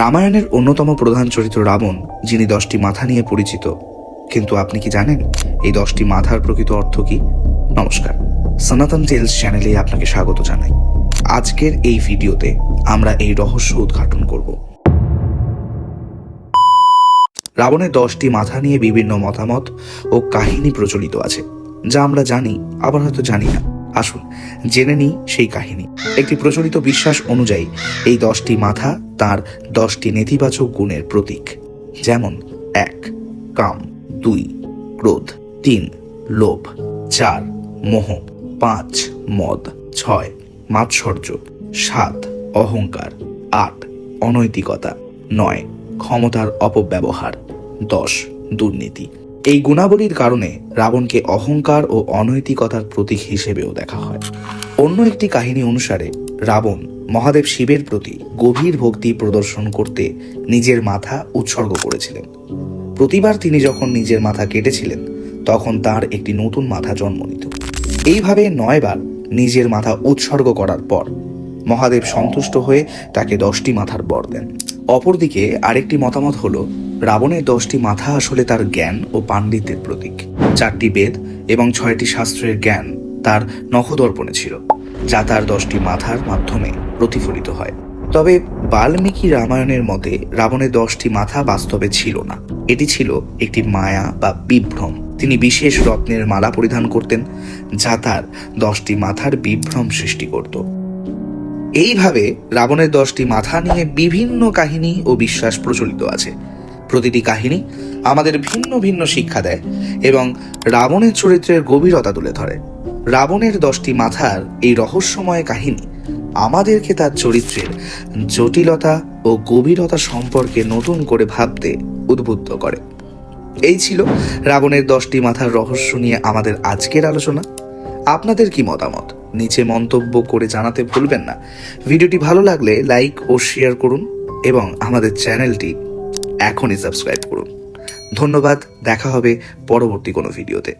রামায়ণের অন্যতম প্রধান চরিত্র রাবণ, যিনি দশটি মাথা নিয়ে পরিচিত। কিন্তু আপনি কি জানেন, এই দশটি মাথার প্রকৃত অর্থ কি? নমস্কার। সনাতন টেলস চ্যানেলে আপনাকে স্বাগত জানাই। আজকের এই ভিডিওতে আমরা এই রহস্য উদ্ঘাটন করব। রাবণের দশটি মাথা নিয়ে বিভিন্ন মতামত ও কাহিনী প্রচলিত আছে, যা আমরা জানি, আবার হয়তো জানি না। আসুন, জেনে নিই সেই কাহিনী। একটি প্রচলিত বিশ্বাস অনুযায়ী, এই দশটি মাথা তার দশটি নেতিবাচক গুণের প্রতীক। যেমন, এক, কাম, দুই, ক্রোধ, তিন, লোভ, চার, মোহ, পাঁচ, মদ, ছয়, মাৎসর্য, সাত, অহংকার, আট, অনৈতিকতা, নয়, ক্ষমতার অপব্যবহার, দশ, দুর্নীতি। এই গুণাবলীর কারণে রাবণকে অহংকার ও অনৈতিকতার প্রতীক হিসেবেও দেখা হয়। অন্য একটি কাহিনী অনুসারে, রাবণ মহাদেব শিবের প্রতি গভীর ভক্তি প্রদর্শন করতে নিজের মাথা উৎসর্গ করেছিলেন। প্রতিবার তিনি যখন নিজের মাথা কেটেছিলেন, তখন তার একটি নতুন মাথা জন্ম নিত। এইভাবে নয়বার নিজের মাথা উৎসর্গ করার পর মহাদেব সন্তুষ্ট হয়ে তাকে দশটি মাথার বর দেন। অপরদিকে আরেকটি মতামত হলো রাবণের দশটি মাথা আসলে তার জ্ঞান ও পাণ্ডিত্যের প্রতীক। চারটি বেদ এবং ছয়টি শাস্ত্রের জ্ঞান তার নখদর্পণে ছিল, যা তার দশটি মাথার মাধ্যমে প্রতিফলিত হয়। তবে বাল্মীকি রামায়ণের মতে রাবণের দশটি মাথা বাস্তবে ছিল না। এটি ছিল একটি মায়া বা বিভ্রম। তিনি বিশেষ রত্নের মালা পরিধান করতেন, যা তার দশটি মাথার বিভ্রম সৃষ্টি করত। এইভাবে রাবণের দশটি মাথা নিয়ে বিভিন্ন কাহিনী ও বিশ্বাস প্রচলিত আছে। প্রতিটি কাহিনী আমাদের ভিন্ন ভিন্ন শিক্ষা দেয় এবং রাবণের চরিত্রের গভীরতা তুলে ধরে। রাবণের দশটি মাথার এই রহস্যময় কাহিনী আমাদেরকে তার চরিত্রের জটিলতা ও গভীরতা সম্পর্কে নতুন করে ভাবতে উদ্বুদ্ধ করে। এই ছিল রাবণের দশটি মাথার রহস্য নিয়ে আমাদের আজকের আলোচনা। আপনাদের কি মতামত? নিচে মন্তব্য করে জানাতে ভুলবেন না। ভিডিওটি ভালো লাগলে লাইক ও শেয়ার করুন এবং আমাদের চ্যানেলটি এখনই সাবস্ক্রাইব করুন। ধন্যবাদ দেখা হবে পরবর্তী কোনো ভিডিওতে